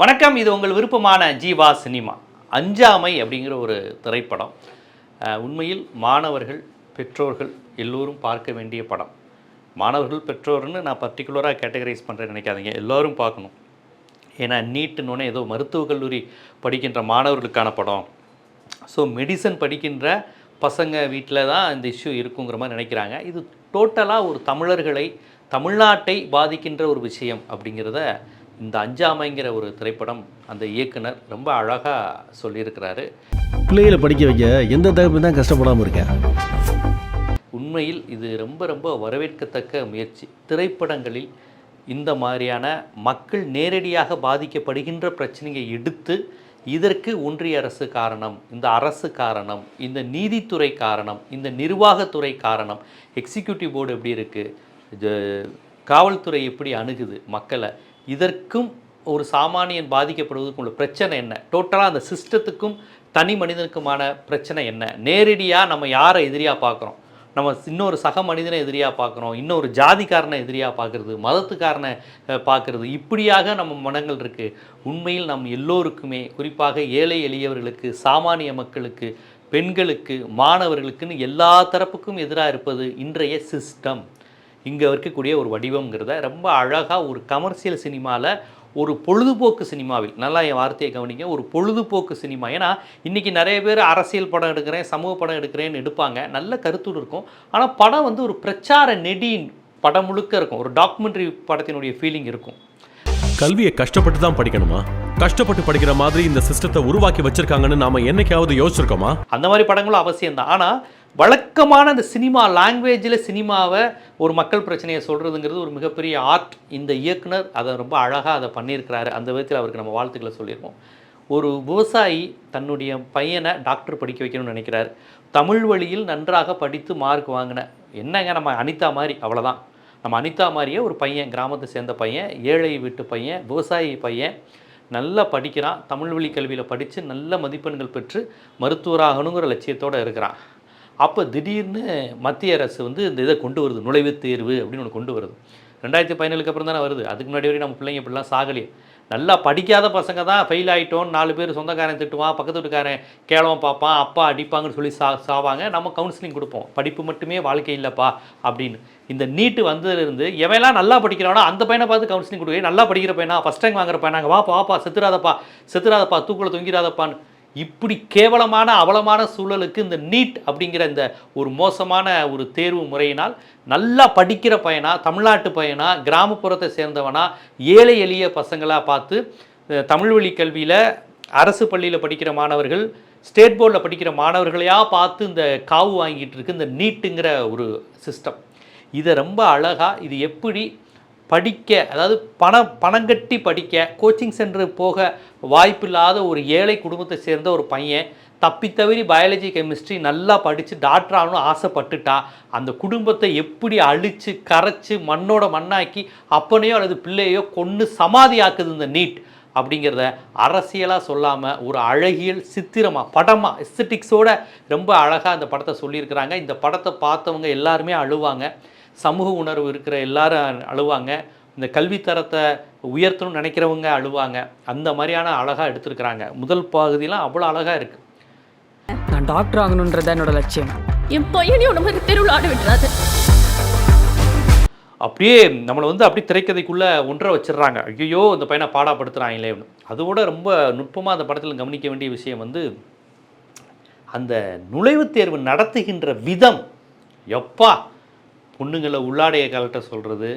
வணக்கம் இது உங்கள் விருப்பமான ஜீவா சினிமா அஞ்சாமை அப்படிங்கிற ஒரு திரைப்படம். உண்மையில் மாணவர்கள் பெற்றோர்கள் எல்லோரும் பார்க்க வேண்டிய படம். மாணவர்கள் பெற்றோர்னு நான் பர்டிகுலராக கேட்டகரைஸ் பண்ணுறேன்னு நினைக்காதீங்க எல்லோரும் பார்க்கணும். ஏன்னா நீட்டுன்னொன்னே ஏதோ மருத்துவக் கல்லூரி படிக்கின்ற மாணவர்களுக்கான படம். ஸோ மெடிசன் படிக்கின்ற பசங்க வீட்டில் தான் இந்த இஷ்யூ இருக்குங்கிற மாதிரி நினைக்கிறாங்க. இது டோட்டலாக ஒரு தமிழர்களை தமிழ்நாட்டை பாதிக்கின்ற ஒரு விஷயம் அப்படிங்கிறத இந்த அஞ்சாமைங்கிற ஒரு திரைப்படம் அந்த இயக்குனர் ரொம்ப அழகாக சொல்லியிருக்கிறாரு. பிள்ளைகளை படிக்க வைக்க எந்த தகப்பு தான் கஷ்டப்படாமல் இருக்கேன் உண்மையில் இது ரொம்ப ரொம்ப வரவேற்கத்தக்க முயற்சி. திரைப்படங்களில் இந்த மாதிரியான மக்கள் நேரடியாக பாதிக்கப்படுகின்ற பிரச்சனையை எடுத்து இதற்கு ஒன்றிய அரசு காரணம் இந்த அரசு காரணம் இந்த நீதித்துறை காரணம் இந்த நிர்வாகத்துறை காரணம் எக்ஸிக்யூட்டிவ் போர்டு எப்படி இருக்குது காவல்துறை எப்படி அணுகுது மக்களை இதற்கும் ஒரு சாமானியன் பாதிக்கப்படுவதற்கும் உள்ள பிரச்சனை என்ன? டோட்டலாக அந்த சிஸ்டத்துக்கும் தனி மனிதனுக்குமான பிரச்சனை என்ன? நேரடியாக நம்ம யாரை எதிரியாக பார்க்குறோம்? நம்ம இன்னொரு சக மனிதனை எதிரியாக பார்க்குறோம். இன்னொரு ஜாதிக்காரனை எதிரியாக பார்க்குறது மதத்துக்காரனை பார்க்குறது. இப்படியாக நம்ம மனங்கள் இருக்குது உண்மையில் நம் எல்லோருக்குமே குறிப்பாக ஏழை எளியவர்களுக்கு சாமானிய மக்களுக்கு பெண்களுக்கு மாணவர்களுக்குன்னு எல்லா தரப்புக்கும் எதிராக இருப்பது இன்றைய சிஸ்டம் இங்கே இருக்கக்கூடிய ஒரு வடிவம்ங்கிறத ரொம்ப அழகாக ஒரு கமர்ஷியல் சினிமாவில் ஒரு பொழுதுபோக்கு சினிமாவில் நல்லா என் வார்த்தையை கவனிங்க ஒரு பொழுதுபோக்கு சினிமா ஏன்னா இன்றைக்கி நிறைய பேர் அரசியல் படம் எடுக்கிறேன் சமூக படம் எடுக்கிறேன்னு எடுப்பாங்க. நல்ல கருத்துடு இருக்கும். ஆனால் படம் வந்து ஒரு பிரச்சார நெடியின் படம் முழுக்க இருக்கும். ஒரு டாக்குமெண்ட்ரி படத்தினுடைய ஃபீலிங் இருக்கும். கல்வியை கஷ்டப்பட்டு தான் படிக்கணுமா? கஷ்டப்பட்டு படிக்கிற மாதிரி இந்த சிஸ்டத்தை உருவாக்கி வச்சிருக்காங்கன்னு நாம என்னைக்காவது யோசிச்சிருக்கோமா? அந்த மாதிரி படங்களும் அவசியம்தான். ஆனால் வழக்கமான அந்த சினிமா லாங்குவேஜில் சினிமாவை ஒரு மக்கள் பிரச்சனையை சொல்கிறதுங்கிறது ஒரு மிகப்பெரிய ஆர்ட் இந்த இயக்குனர் அதை ரொம்ப அழகாக அதை பண்ணியிருக்கிறாரு. அந்த விதத்தில் அவருக்கு நம்ம வாழ்த்துக்களை சொல்லியிருக்கோம் ஒரு விவசாயி தன்னுடைய பையனை டாக்டர் படிக்க வைக்கணும்னு நினைக்கிறார். தமிழ் வழியில் நன்றாக படித்து மார்க் வாங்கின. என்னங்க நம்ம அனிதா மாதிரி? அவ்வளோதான் நம்ம அனிதா மாதிரியே ஒரு பையன் கிராமத்தை சேர்ந்த பையன் ஏழை வீட்டு பையன் விவசாயி பையன் நல்லா படிக்கிறான். தமிழ் வழி கல்வியில் படித்து நல்ல மதிப்பெண்கள் பெற்று மருத்துவராகணுங்கிற லட்சியத்தோடு இருக்கிறான். அப்போ திடீர்னு மத்திய அரசு வந்து இந்த இதை கொண்டு வருது நுழைவுத் தேர்வு அப்படின்னு ஒன்று கொண்டு வருது. ரெண்டாயிரத்தி பதினேழுக்கு அப்புறம் தானே வருது. அதுக்கு முன்னாடி வரையும் நம்ம பிள்ளைங்க இப்படிலாம் சாகலையே. நல்லா படிக்காத பசங்க தான் ஃபெயில் ஆகிட்டோம் நாலு பேர் சொந்தக்காரன் திட்டுவான் பக்கத்து வீட்டுக்காரன் கேளவன் பார்ப்பான் அப்பா அடிப்பாங்கன்னு சொல்லி சா சாவாங்க. நம்ம கவுன்சிலிங் கொடுப்போம். படிப்பு மட்டுமே வாழ்க்கை இல்லைப்பா அப்படின்னு. இந்த நீட்டு வந்ததுலேருந்து எவன்லாம் நல்லா படிக்கிறானோ அந்த பையனை பார்த்து கவுன்சிலிங் கொடுக்க நல்லா படிக்கிற பையனா? ஃபஸ்ட் டைம் வாங்குற பையனாங்க வாப்பா வாப்பா செத்துறாதப்பா செத்துறாதப்பா தூக்கில் தொங்கிடாதப்பான்னு. இப்படி கேவலமான அவலமான சூழலுக்கு இந்த நீட் அப்படிங்கிற இந்த ஒரு மோசமான ஒரு தேர்வு முறையினால் நல்லா படிக்கிற பையனா தமிழ்நாட்டு பையனா கிராமப்புறத்தை சேர்ந்தவனா ஏழை எளிய பசங்களாக பார்த்து தமிழ் வழி கல்வியில் அரசு பள்ளியில் படிக்கிற மாணவர்கள் ஸ்டேட் போர்டில் படிக்கிற மாணவர்களையாக பார்த்து இந்த காவு வாங்கிட்டு இருக்கு இந்த நீட்டுங்கிற ஒரு சிஸ்டம் இதை ரொம்ப அழகாக இது எப்படி படிக்க அதாவது பணம் பணம் கட்டி படிக்க கோச்சிங் சென்டர் போக வாய்ப்பில்லாத ஒரு ஏழை குடும்பத்தை சேர்ந்த ஒரு பையன் தப்பி தவறி பயாலஜி கெமிஸ்ட்ரி நல்லா படித்து டாக்டர் ஆகணும்னு ஆசைப்பட்டுட்டா அந்த குடும்பத்தை எப்படி அழித்து கரைச்சி மண்ணோட மண்ணாக்கி அப்பனையோ அல்லது பிள்ளையோ கொன்று சமாதியாக்குது இந்த நீட் அப்படிங்கிறத அரசியலாக சொல்லாமல் ஒரு அழகியல் சித்திரமாக படமாக எஸ்தட்டிக்ஸோட ரொம்ப அழகாக அந்த படத்தை சொல்லியிருக்கிறாங்க. இந்த படத்தை பார்த்தவங்க எல்லாருமே அழுவாங்க. சமூக உணர்வு இருக்கிற எல்லாரும் அழுவாங்க. இந்த கல்வித்தரத்தை உயர்த்தணும்னு நினைக்கிறவங்க அழுவாங்க. அந்த மாதிரியான அழகாக எடுத்திருக்கிறாங்க. முதல் பகுதியெலாம் அவ்வளோ அழகாக இருக்குது நான் டாக்டர் ஆகணுன்றது என்னோட லட்சியம். என் பையனையும் மாதிரி தெருவில் ஆட விட்டுறாது. அப்படியே நம்மளை வந்து அப்படி திரைக்கதைக்குள்ளே ஒன்றை வச்சிடுறாங்க. ஐயோ இந்த பையனை பாடாப்படுத்துகிறாங்களே அதோட ரொம்ப நுட்பமாக அந்த படத்தில் கவனிக்க வேண்டிய விஷயம் வந்து அந்த நுழைவுத் தேர்வு நடத்துகின்ற விதம். எப்பா பொண்ணுங்களை உள்ளாடைய கலட்ட சொல்கிறது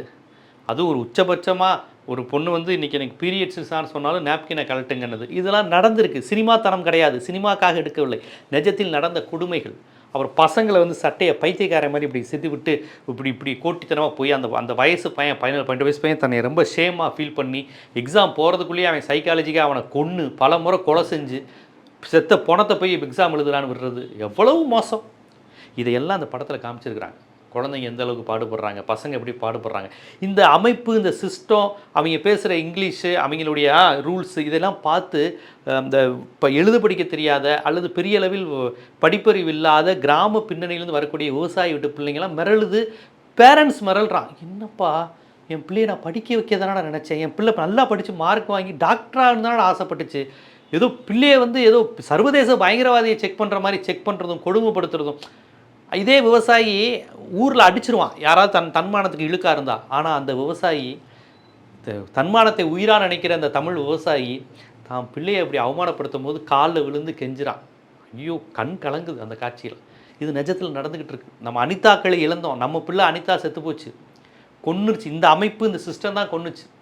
அதுவும் ஒரு உச்சபட்சமாக ஒரு பொண்ணு வந்து இன்றைக்கி எனக்கு பீரியட்ஸான்னு சொன்னாலும் நாப்கினை கலட்டுங்கன்னது இதெல்லாம் நடந்திருக்கு. சினிமா தரம் கிடையாது. சினிமாக்காக எடுக்கவில்லை. நிஜத்தில் நடந்த கொடுமைகள். அப்புறம் பசங்களை வந்து சட்டையை பைத்தியக்கார மாதிரி இப்படி செத்து விட்டு இப்படி இப்படி கோட்டித்தனமாக போய் அந்த அந்த வயசு பையன் பதினேழு பன்னெண்டு வயசு பையன் தன்னை ரொம்ப ஷேமாக ஃபீல் பண்ணி எக்ஸாம் போகிறதுக்குள்ளேயே அவன் சைக்காலஜிக்காக அவனை கொன்று பல முறை கொலை செஞ்சு செத்த பணத்தை போய் எக்ஸாம் எழுதுறான்னு விடுறது எவ்வளவு மோசம். இதையெல்லாம் அந்த படத்தில் காமிச்சிருக்கிறாங்க. குழந்தைங்க எந்த அளவுக்கு பாடுபடுறாங்க பசங்க எப்படி பாடுபடுறாங்க இந்த அமைப்பு இந்த சிஸ்டம் அவங்க பேசுகிற இங்கிலீஷு அவங்களுடைய ரூல்ஸ் இதெல்லாம் பார்த்து இந்த இப்போ எழுத படிக்க தெரியாத அல்லது பெரிய அளவில் படிப்பறிவு இல்லாத கிராம பின்னணியிலேருந்து வரக்கூடிய விவசாயி வீட்டு பிள்ளைங்களாம் மிரளுது. பேரண்ட்ஸ் மிரள்றான். என்னப்பா என் பிள்ளையை நான் படிக்க வைக்க தானே நினச்சேன்? என் பிள்ளை நல்லா படித்து மார்க் வாங்கி டாக்டராக இருந்தாலும் ஆசைப்பட்டுச்சு. ஏதோ பிள்ளையை வந்து ஏதோ சர்வதேச பயங்கரவாதியை செக் பண்ணுற மாதிரி செக் பண்ணுறதும் கொடுமைப்படுத்துறதும் இதே விவசாயி ஊரில் அடிச்சிருவான். யாராவது தன் தன்மானத்துக்கு இழுக்கா இருந்தா. ஆனால் அந்த விவசாயி த- தன்மானத்தை உயிராக நினைக்கிற அந்த தமிழ் விவசாயி தான் பிள்ளையை அப்படி அவமானப்படுத்தும் போது காலில் விழுந்து கெஞ்சுறான். ஐயோ கண் கலங்குது அந்த காட்சியில். இது நிஜத்தில் நடந்துக்கிட்டு இருக்கு. நம்ம அனிதாக்களை இழந்தோம். நம்ம பிள்ளை அனிதா செத்து போச்சு. கொன்னுருச்சு. இந்த அமைப்பு இந்த சிஸ்டம் தான் கொன்னுச்சு.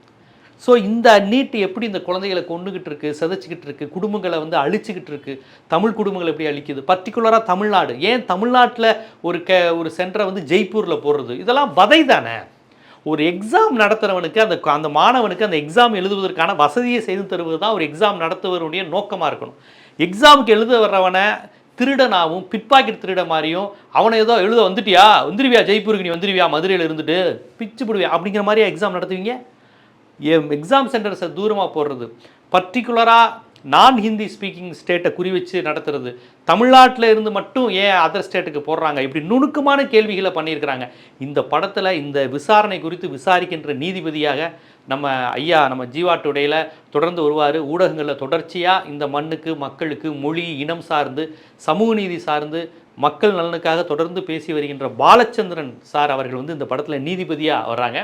ஸோ இந்த நீட் எப்படி இந்த குழந்தைகளை கொண்டுகிட்டு இருக்குது சிதைச்சிக்கிட்டு இருக்குது குடும்பங்களை வந்து அழிச்சிக்கிட்டு இருக்குது தமிழ் குடும்பங்களை எப்படி அழிக்குது? பர்டிகுலராக தமிழ்நாடு. ஏன் தமிழ்நாட்டில் ஒரு க ஒரு சென்டரை வந்து ஜெய்ப்பூரில் போடுறது? இதெல்லாம் வதை தானே. ஒரு எக்ஸாம் நடத்துகிறவனுக்கு அந்த அந்த மாணவனுக்கு அந்த எக்ஸாம் எழுதுவதற்கான வசதியை செய்து தருவது தான் ஒரு எக்ஸாம் நடத்துவருடைய நோக்கமாக இருக்கணும். எக்ஸாமுக்கு எழுத வர்றவனை திருடனாகவும் பிட்பாக்கெட் திருட மாதிரியும் அவனை ஏதோ எழுத வந்துட்டியா? வந்துருவியா? ஜெய்ப்பூருக்கு நீ வந்துருவியா? மதுரையில் இருந்துட்டு பிச்சு போடுவியா? அப்படிங்கிற மாதிரியா எக்ஸாம் நடத்துவீங்க? எக்ஸாம் சென்டர்ஸை தூரமாக போடுறது. பர்டிகுலராக நான் ஹிந்தி ஸ்பீக்கிங் ஸ்டேட்டை குறி வச்சு நடத்துறது. தமிழ்நாட்டில் இருந்து மட்டும் ஏன் அதர் ஸ்டேட்டுக்கு போடுறாங்க? இப்படி நுணுக்கமான கேள்விகளை பண்ணியிருக்கிறாங்க. இந்த படத்தில் இந்த விசாரணை குறித்து விசாரிக்கின்ற நீதிபதியாக நம்ம ஐயா நம்ம ஜீவாட்டுடையில் தொடர்ந்து வருவார். ஊடகங்களில் தொடர்ச்சியாக இந்த மண்ணுக்கு மக்களுக்கு மொழி இனம் சார்ந்து சமூக நீதி சார்ந்து மக்கள் நலனுக்காக தொடர்ந்து பேசி வருகின்ற பாலச்சந்திரன் சார் அவர்கள் வந்து இந்த படத்தில் நீதிபதியாக வர்றாங்க.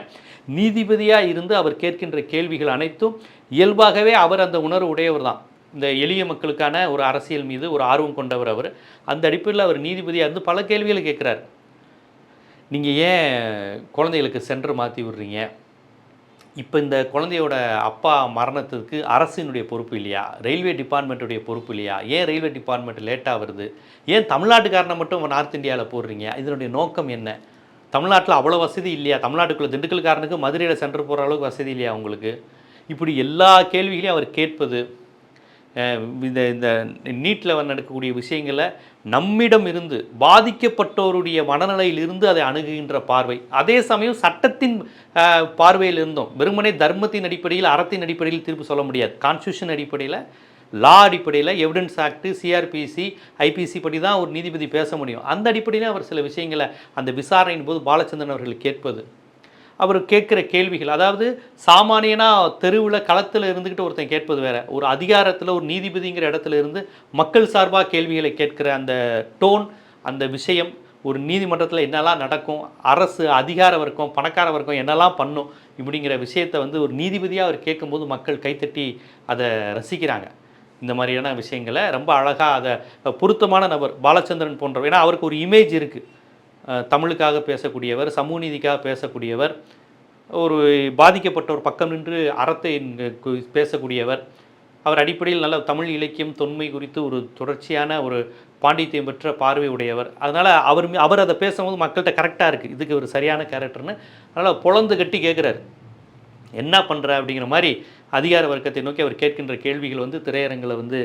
நீதிபதியாக இருந்து அவர் கேட்கின்ற கேள்விகள் அனைத்தும் இயல்பாகவே அவர் அந்த உணர்வு உடையவர் தான். இந்த எளிய மக்களுக்கான ஒரு அரசியல் மீது ஒரு ஆர்வம் கொண்டவர் அவர். அந்த அடிப்படையில் அவர் நீதிபதியாக இருந்து பல கேள்விகளை கேட்குறாரு. நீங்கள் ஏன் குழந்தைகளுக்கு சென்டர் மாற்றி விடுறீங்க? இப்போ இந்த குழந்தையோட அப்பா மரணத்துக்கு அரசினுடைய பொறுப்பு இல்லையா? ரயில்வே டிபார்ட்மெண்ட்டுடைய பொறுப்பு இல்லையா? ஏன் ரயில்வே டிபார்ட்மெண்ட் லேட்டாக வருது? ஏன் தமிழ்நாட்டுக்காரனை மட்டும் நார்த் இந்தியாவில் போடுறீங்க? இதனுடைய நோக்கம் என்ன? தமிழ்நாட்டில் அவ்வளோ வசதி இல்லையா? தமிழ்நாட்டுக்குள்ளே திண்டுக்கல்காரனுக்கு மதுரையில் சென்டர் போகிற அளவுக்கு வசதி இல்லையா உங்களுக்கு? இப்படி எல்லா கேள்விகளையும் அவர் கேட்பது இந்த இந்த நீட்டில் நடக்கக்கூடிய விஷயங்களை நம்மிடம் இருந்து பாதிக்கப்பட்டோருடைய மனநிலையில் இருந்து அதை அணுகுகின்ற பார்வை. அதே சமயம் சட்டத்தின் பார்வையில் இருந்தோம் வெறுமனே தர்மத்தின் அடிப்படையில் அறத்தின் அடிப்படையில் தீர்ப்பு சொல்ல முடியாது. கான்ஸ்டியூஷன் அடிப்படையில் லா அடிப்படையில் எவிடன்ஸ் ஆக்ட் சிஆர்பிசி ஐபிசி படி தான் ஒரு நீதிபதி பேச முடியும். அந்த அடிப்படையில் அவர் சில விஷயங்களை அந்த விசாரணையின் போது பாலச்சந்திரன் அவர்கள் கேட்பது. அவர் கேட்குற கேள்விகள் அதாவது சாமானியனா தெருவில் களத்தில் இருந்துக்கிட்டு ஒருத்தன் கேட்பது வேற ஒரு அதிகாரத்தில் ஒரு நீதிபதிங்கிற இடத்துல இருந்து மக்கள் சார்பாக கேள்விகளை கேட்கிற அந்த டோன் அந்த விஷயம் ஒரு நீதிமன்றத்தில் என்னெல்லாம் நடக்கும் அரசு அதிகார வர்க்கம் பணக்கார வர்க்கம் என்னெல்லாம் பண்ணும் இப்படிங்கிற விஷயத்தை வந்து ஒரு நீதிபதியாக அவர் கேட்கும்போது மக்கள் கைத்தட்டி அதை ரசிக்கிறாங்க. இந்த மாதிரியான விஷயங்களை ரொம்ப அழகாக அதை பொருத்தமான நபர் பாலச்சந்திரன் போன்றவர் ஏன்னா அவருக்கு ஒரு இமேஜ் இருக்குது தமிழுக்காக பேசக்கூடியவர் சமூக நீதிக்காக பேசக்கூடியவர் ஒரு பாதிக்கப்பட்ட ஒரு பக்கம் நின்று அறத்தை பேசக்கூடியவர். அவர் அடிப்படையில் நல்ல தமிழ் இலக்கியம் தொன்மை குறித்து ஒரு தொடர்ச்சியான ஒரு பாண்டித்தியம் பெற்ற பார்வை உடையவர். அதனால் அவர் அவர் அதை பேசும்போது மக்கள்கிட்ட கரெக்டாக இருக்குது இதுக்கு ஒரு சரியான கேரக்டர்னு அதனால் பொழந்து கட்டி கேட்குறாரு என்ன பண்ணுற அப்படிங்கிற மாதிரி அதிகார வர்க்கத்தை நோக்கி அவர் கேட்கின்ற கேள்விகள் வந்து திரையரங்கில் வந்து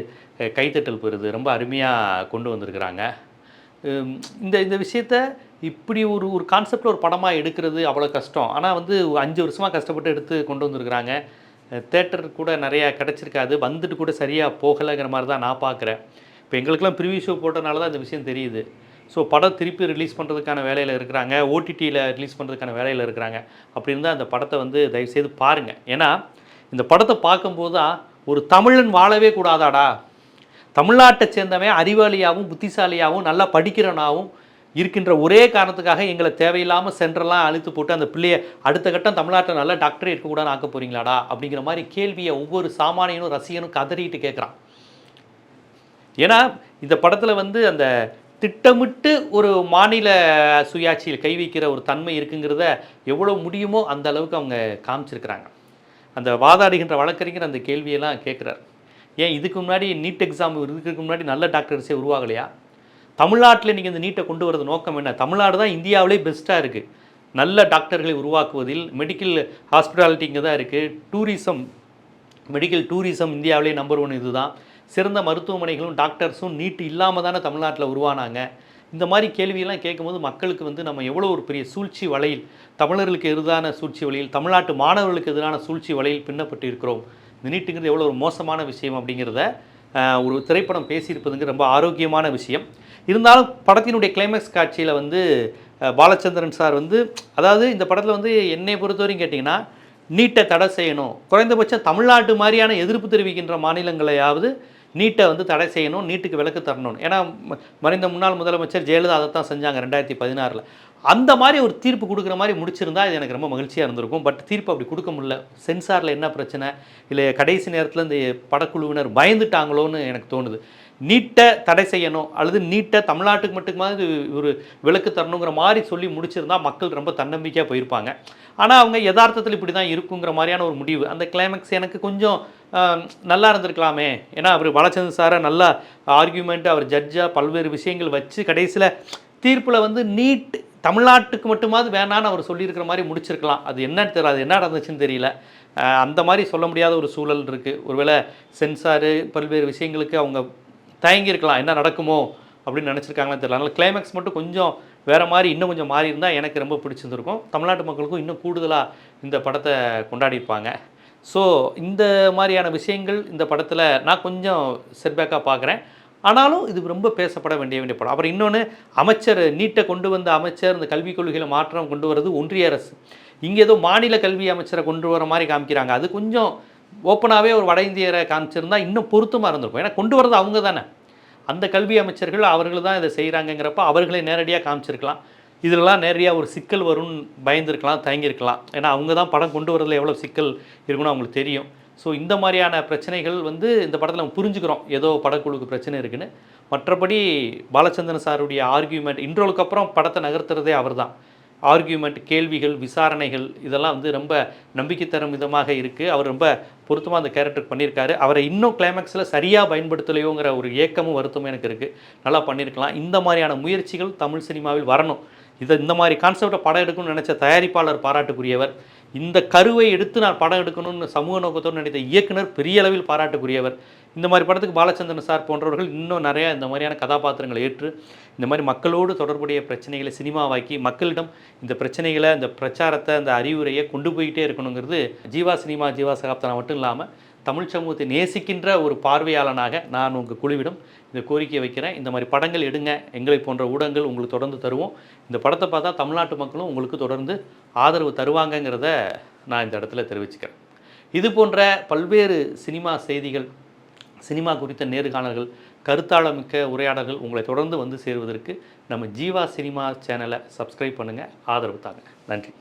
கைத்தட்டல் பெறுது ரொம்ப அருமையாக கொண்டு வந்திருக்கிறாங்க. இந்த இந்த விஷயத்த இப்படி ஒரு ஒரு கான்செப்டில் ஒரு படமாக எடுக்கிறது அவ்வளோ கஷ்டம். ஆனால் வந்து அஞ்சு வருஷமாக கஷ்டப்பட்டு எடுத்து கொண்டு வந்திருக்கிறாங்க. தேட்டர் கூட நிறையா கிடச்சிருக்காது. வந்துட்டு கூட சரியாக போகலைங்கிற மாதிரி தான் நான் பார்க்குறேன். இப்போ எங்களுக்கெல்லாம் ப்ரிவியூ ஷோ போட்டனால தான் இந்த விஷயம் தெரியுது. ஸோ படம் திருப்பி ரிலீஸ் பண்ணுறதுக்கான வேலையில் இருக்கிறாங்க. ஓடிடியில் ரிலீஸ் பண்ணுறதுக்கான வேலையில் இருக்கிறாங்க. அப்படி இருந்தால் அந்த படத்தை வந்து தயவுசெய்து பாருங்கள் ஏன்னா இந்த படத்தை பார்க்கும்போது தான் ஒரு தமிழன் வாழவே கூடாதாடா? தமிழ்நாட்டை சேர்ந்தவன் அறிவாளியாகவும் புத்திசாலியாகவும் நல்லா படிக்கிறவனாகவும் இருக்கின்ற ஒரே காரணத்துக்காக எங்களை தேவையில்லாமல் சென்டர்லாம் அழுத்து போட்டு அந்த பிள்ளையை அடுத்த கட்டம் தமிழ்நாட்டில் நல்ல டாக்டரே இருக்கக்கூடாதுன்னு ஆக்க போகிறீங்களாடா அப்படிங்கிற மாதிரி கேள்வியை ஒவ்வொரு சாமானியனும் ரசிகனும் கதறிட்டு கேட்குறான். ஏன்னா இந்த படத்தில் வந்து அந்த திட்டமிட்டு ஒரு மாநில சுயாட்சியில் கை வைக்கிற ஒரு தன்மை இருக்குங்கிறத எவ்வளோ முடியுமோ அந்த அளவுக்கு அவங்க காமிச்சிருக்கிறாங்க. அந்த வாதாடுகின்ற வழக்கறிஞர் அந்த கேள்வியெல்லாம் கேட்குறாரு. ஏன் இதுக்கு முன்னாடி நீட் எக்ஸாம் இதுக்கு முன்னாடி நல்ல டாக்டர்ஸே உருவாகலையா? தமிழ்நாட்டில் நீங்கள் இந்த நீட்டை கொண்டு வரது நோக்கம் என்ன? தமிழ்நாடு தான் இந்தியாவிலே பெஸ்ட்டாக இருக்குது நல்ல டாக்டர்களை உருவாக்குவதில் மெடிக்கல் ஹாஸ்பிட்டாலிட்டி இங்கே தான் இருக்குது டூரிசம் மெடிக்கல் டூரிசம் இந்தியாவிலே நம்பர் ஒன் இதுதான். சிறந்த மருத்துவமனைகளும் டாக்டர்ஸும் நீட் இல்லாமல் தானே தமிழ்நாட்டில் உருவானாங்க. இந்த மாதிரி கேள்வியெல்லாம் கேட்கும்போது மக்களுக்கு வந்து நம்ம எவ்வளோ ஒரு பெரிய சூழ்ச்சி வலையில் தமிழர்களுக்கு எதிரான சூழ்ச்சி வலையில் தமிழ்நாட்டு மாணவர்களுக்கு எதிரான சூழ்ச்சி வலையில் பின்னப்பட்டு இருக்கிறோம் இந்த நீட்டுங்கிறது எவ்வளோ ஒரு மோசமான விஷயம் அப்படிங்கிறத ஒரு திரைப்படம் பேசியிருப்பதுங்கிற ரொம்ப ஆரோக்கியமான விஷயம். இருந்தாலும் படத்தினுடைய கிளைமேக்ஸ் காட்சியில் வந்து பாலச்சந்திரன் சார் வந்து அதாவது இந்த படத்தில் வந்து என்னை பொறுத்தவரையும் கேட்டிங்கன்னா நீட்டை தடை செய்யணும். குறைந்தபட்சம் தமிழ்நாட்டு மாதிரியான எதிர்ப்பு தெரிவிக்கின்ற மாநிலங்களையாவது நீட்டை வந்து தடை செய்யணும் நீட்டுக்கு விலக்கு தரணும். ஏன்னா ம- மறைந்த முன்னாள் முதலமைச்சர் ஜெயலலிதா அதை தான் செஞ்சாங்க ரெண்டாயிரத்தி பதினாறில். அந்த மாதிரி ஒரு தீர்ப்பு கொடுக்குற மாதிரி முடிச்சிருந்தா இது எனக்கு ரொம்ப மகிழ்ச்சியாக இருந்திருக்கும். பட் தீர்ப்பு அப்படி கொடுக்க முடியல. சென்சாரில் என்ன பிரச்சனை? இல்லை கடைசி நேரத்தில் இந்த படக்குழுவினர் பயந்துட்டாங்களோன்னு எனக்கு தோணுது. நீட்டை தடை செய்யணும் அல்லது நீட்டை தமிழ்நாட்டுக்கு மட்டுமாவது ஒரு விலக்கு தரணுங்கிற மாதிரி சொல்லி முடிச்சிருந்தா மக்கள் ரொம்ப தன்னம்பிக்கையாக போயிருப்பாங்க. ஆனால் அவங்க யதார்த்தத்தில் இப்படி தான் இருக்குங்கிற மாதிரியான ஒரு முடிவு. அந்த கிளைமேக்ஸ் எனக்கு கொஞ்சம் நல்லா இருந்திருக்கலாமே. ஏன்னா அவர் பாலச்சந்திரன் சாரை நல்லா ஆர்கியூமெண்ட் அவர் ஜட்ஜாக பல்வேறு விஷயங்கள் வச்சு கடைசியில் தீர்ப்பில் வந்து நீட் தமிழ்நாட்டுக்கு மட்டுமாவது வேணான்னு அவர் சொல்லியிருக்கிற மாதிரி முடிச்சிருக்கலாம். அது என்னன்னு தெரியல அது என்ன நடந்துச்சுன்னு தெரியல. அந்த மாதிரி சொல்ல முடியாத ஒரு சூழல் இருக்குது ஒருவேளை சென்சாரு பல்வேறு விஷயங்களுக்கு அவங்க தயங்கியிருக்கலாம் என்ன நடக்குமோ அப்படின்னு நினச்சிருக்காங்கன்னு தெரியல. அதனால் கிளைமேக்ஸ் மட்டும் கொஞ்சம் வேறு மாதிரி இன்னும் கொஞ்சம் மாறி இருந்தால் எனக்கு ரொம்ப பிடிச்சிருந்துருக்கும். தமிழ்நாட்டு மக்களுக்கும் இன்னும் கூடுதலாக இந்த படத்தை கொண்டாடியிருப்பாங்க. ஸோ இந்த மாதிரியான விஷயங்கள் இந்த படத்தில் நான் கொஞ்சம் செட்பேக்காக பார்க்குறேன். ஆனாலும் இது ரொம்ப பேசப்பட வேண்டிய வேண்டிய படம். அப்புறம் இன்னொன்று அமைச்சர் நீட்டை கொண்டு வந்த அமைச்சர் இந்த கல்விக் கொள்கையில் மாற்றம் கொண்டு வரது ஒன்றிய அரசு. இங்கே ஏதோ மாநில கல்வி அமைச்சரை கொண்டு வர மாதிரி காமிக்கிறாங்க. அது கொஞ்சம் ஓப்பனாகவே ஒரு வட இந்தியரை காமிச்சிருந்தா இன்னும் பொருத்தமாக இருந்திருக்கும். ஏன்னா கொண்டு வரது அவங்க தானே. அந்த கல்வி அமைச்சர்கள் அவர்கள் தான் இதை செய்கிறாங்கங்கிறப்ப அவர்களே நேரடியாக காமிச்சிருக்கலாம். இதெல்லாம் நேரடியாக ஒரு சிக்கல் வரும்னு பயந்துருக்கலாம் தயங்கியிருக்கலாம் ஏன்னா அவங்க தான் படம் கொண்டு வரதில் எவ்வளோ சிக்கல் இருக்குன்னு அவங்களுக்கு தெரியும். ஸோ இந்த மாதிரியான பிரச்சனைகள் வந்து இந்த படத்தில் நம்ம புரிஞ்சுக்கிறோம். ஏதோ படக்குழுக்கு பிரச்சனை இருக்குன்னு. மற்றபடி பாலச்சந்திரன் சாருடைய ஆர்கியூமெண்ட் இன்ட்ரோலுக்கு அப்புறம் படத்தை நகர்த்துறதே அவர் தான் ஆர்கியூமெண்ட் கேள்விகள் விசாரணைகள் இதெல்லாம் வந்து ரொம்ப நம்பிக்கை தரும் விதமாக இருக்குது அவர் ரொம்ப பொருத்தமாக அந்த கேரக்டர் பண்ணியிருக்காரு. அவரை இன்னும் கிளைமேக்ஸில் சரியாக பயன்படுத்தலையோங்கிற ஒரு ஏக்கமும் வருத்தமும் எனக்கு இருக்குது நல்லா பண்ணியிருக்கலாம். இந்த மாதிரியான முயற்சிகள் தமிழ் சினிமாவில் வரணும். இதை இந்த மாதிரி கான்செப்டை படம் எடுக்கணும்னு நினச்ச தயாரிப்பாளர் பாராட்டுக்குரியவர். இந்த கருவை எடுத்து நான் படம் எடுக்கணும்னு சமூக நோக்கத்தோடு நினைத்த இயக்குனர் பெரிய அளவில் பாராட்டுக்குரியவர். இந்த மாதிரி படத்துக்கு பாலச்சந்திரன் சார் போன்றவர்கள் இன்னும் நிறையா இந்த மாதிரியான கதாபாத்திரங்களை ஏற்று இந்த மாதிரி மக்களோடு தொடர்புடைய பிரச்சனைகளை சினிமாவாக்கி மக்களிடம் இந்த பிரச்சனைகளை இந்த பிரச்சாரத்தை இந்த அறிவுரையை கொண்டு போயிட்டே இருக்கணுங்கிறது ஜீவா சினிமா ஜீவா சகாப்தனா மட்டும் இல்லாமல் தமிழ் சமூகத்தை நேசிக்கின்ற ஒரு பார்வையாளனாக நான் உங்கள் குழுவிடம் இந்த கோரிக்கையை வைக்கிறேன். இந்த மாதிரி படங்கள் எடுங்க. எங்களை போன்ற ஊடகங்கள் உங்களுக்கு தொடர்ந்து தருவோம். இந்த படத்தை பார்த்தா தமிழ்நாட்டு மக்களும் உங்களுக்கு தொடர்ந்து ஆதரவு தருவாங்கங்கிறத நான் இந்த இடத்துல தெரிவிச்சுக்கிறேன். இது போன்ற பல்வேறு சினிமா செய்திகள் சினிமா குறித்த நேர்காணல்கள் கருத்தாளமிக்க உரையாடல்கள் உங்களை தொடர்ந்து வந்து சேருவதற்கு நம்ம ஜீவா சினிமா சேனலை சப்ஸ்கிரைப் பண்ணுங்கள் ஆதரவு தாங்க. நன்றி.